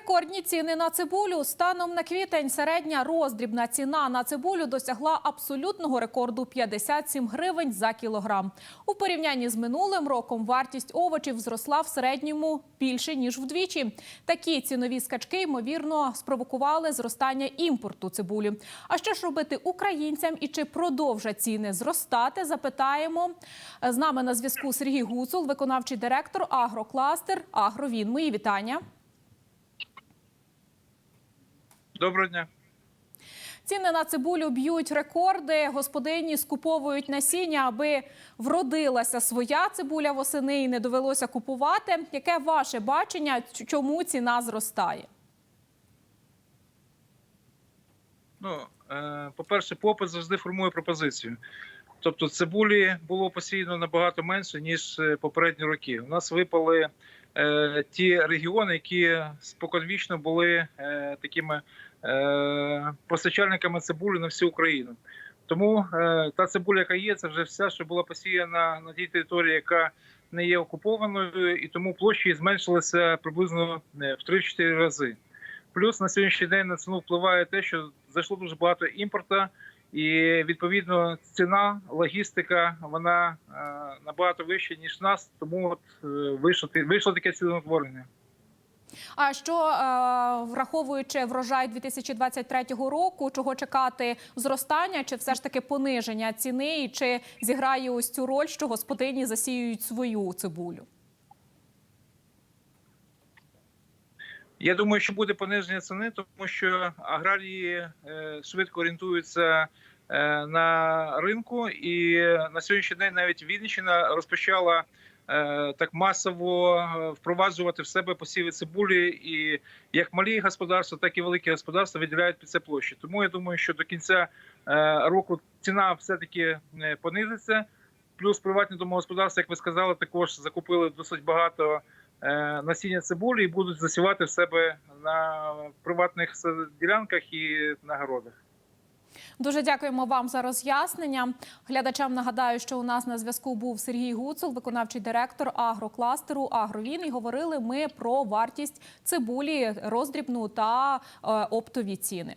Рекордні ціни на цибулю станом на квітень середня роздрібна ціна на цибулю досягла абсолютного рекорду 57 гривень за кілограм. У порівнянні з минулим роком вартість овочів зросла в середньому більше ніж вдвічі. Такі цінові скачки ймовірно спровокували зростання імпорту цибулі. А що ж робити українцям і чи продовжать ціни зростати? Запитаємо з нами на зв'язку Сергій Гуцул, виконавчий директор Агрокластер Агровін. Мої вітання. Доброго дня. Ціни на цибулю б'ють рекорди. Господині скуповують насіння, аби вродилася своя цибуля восени і не довелося купувати. Яке ваше бачення, чому ціна зростає? Ну, е, по-перше, попит завжди формує пропозицію. Тобто цибулі було посіяно набагато менше, ніж е, попередні роки. У нас випали ті регіони, які споконвічно були е, такими е, постачальниками цибулі на всю Україну. Тому е, та цибуля, яка є, це вже вся, що була посіяна на тій території, яка не є окупованою, і тому площі зменшилися приблизно е, в 3-4 рази. Плюс на сьогоднішній день на ціну впливає те, що зайшло дуже багато імпорта, і відповідно ціна, логістика вона е, набагато вища ніж нас. Тому от е, вийшло вийшло таке ціноутворення. А що е, враховуючи врожай 2023 року, чого чекати зростання, чи все ж таки пониження ціни, і чи зіграє ось цю роль, що господині засіюють свою цибулю? Я думаю, що буде пониження ціни, тому що аграрії е, швидко орієнтуються е, на ринку, і на сьогоднішній день навіть Вінниччина розпочала е, так масово впроваджувати в себе посіви цибулі, і як малі господарства, так і великі господарства виділяють під це площі. Тому я думаю, що до кінця року ціна все таки понизиться. Плюс приватні домогосподарства, як ви сказали, також закупили досить багато насіння цибулі і будуть засівати в себе на приватних ділянках і на городах. Дуже дякуємо вам за роз'яснення. Глядачам нагадаю, що у нас на зв'язку був Сергій Гуцул, виконавчий директор агрокластеру Агровін. І говорили ми про вартість цибулі роздрібну та е, оптові ціни.